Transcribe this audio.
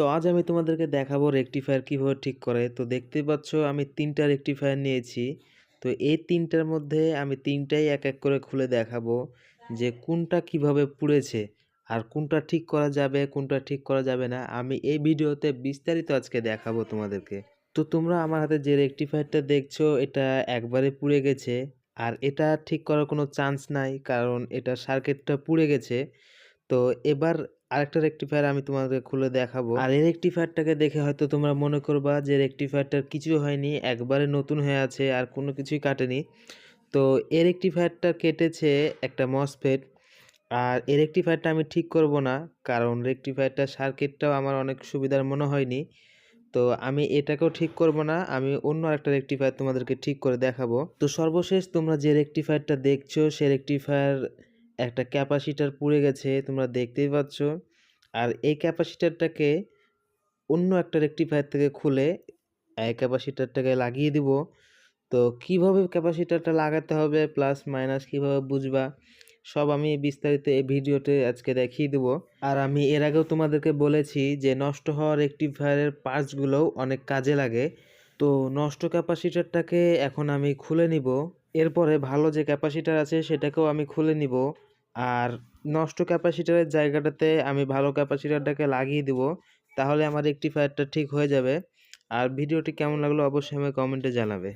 তো আজ আমি তোমাদেরকে দেখাবো রেকটিফায়ার কীভাবে ঠিক করে। তো দেখতেই পাচ্ছ আমি তিনটা রেকটিফায়ার নিয়েছি। তো এই তিনটার মধ্যে আমি তিনটাই এক এক করে খুলে দেখাবো যে কোনটা কীভাবে পুড়েছে আর কোনটা ঠিক করা যাবে, কোনটা ঠিক করা যাবে না। আমি এই ভিডিওতে বিস্তারিত আজকে দেখাবো তোমাদেরকে। তো তোমরা আমার হাতে যে রেকটিফায়ারটা দেখছ, এটা একবারে পুড়ে গেছে আর এটা ঠিক করার কোনো চান্স নাই কারণ এটা সার্কিটটা পুড়ে গেছে। তো এবার আরেকটা রেকটিফায়ার আমি তোমাদের খুলে দেখাবো। আর এই রেকটিফায়ারটাকে দেখে হয়তো তোমরা মনে করবা যে রেকটিফায়ারটার কিছু হয়নি, একবারে নতুন হয়ে আছে আর কোনো কিছুই কাটেনি। তো এই রেকটিফায়ারটা কেটেছে একটা মসফেট আর এই রেকটিফায়ারটা আমি ঠিক করব না কারণ রেকটিফায়ারটার সার্কিটটাও আমার অনেক সুবিধার মনে হয়নি। তো আমি এটাকেও ঠিক করব না, আমি অন্য একটা রেকটিফায়ার তোমাদেরকে ঠিক করে দেখাবো। তো সর্বশেষ তোমরা যে রেকটিফায়ারটা দেখছ, সে রেকটিফায়ার একটা ক্যাপাসিটার পুড়ে গেছে, তোমরা দেখতেই পাচ্ছ। আর এই ক্যাপাসিটারটাকে অন্য একটা রেকটিফায়ার থেকে খুলে এই ক্যাপাসিটারটাকে লাগিয়ে দিব। তো কীভাবে ক্যাপাসিটারটা লাগাতে হবে, প্লাস মাইনাস কীভাবে বুঝবা, সব আমি বিস্তারিত এই ভিডিওতে আজকে দেখিয়ে দেব। আর আমি এর আগেও তোমাদেরকে বলেছি যে নষ্ট হওয়া রেকটিফায়ারের পার্টসগুলোও অনেক কাজে লাগে। তো নষ্ট ক্যাপাসিটারটাকে এখন আমি খুলে নিব। এরপরে ভালো যে ক্যাপাসিটার আছে সেটাকেও আমি খুলে নিব। আর নষ্ট ক্যাপাসিটারের জায়গাটাতে আমি ভালো ক্যাপাসিটারটাকে লাগিয়ে দিব, তাহলে আমার রেকটিফায়ারটা ঠিক হয়ে যাবে। আর ভিডিওটি কেমন লাগল অবশ্যই আমাকে কমেন্টে জানাবে।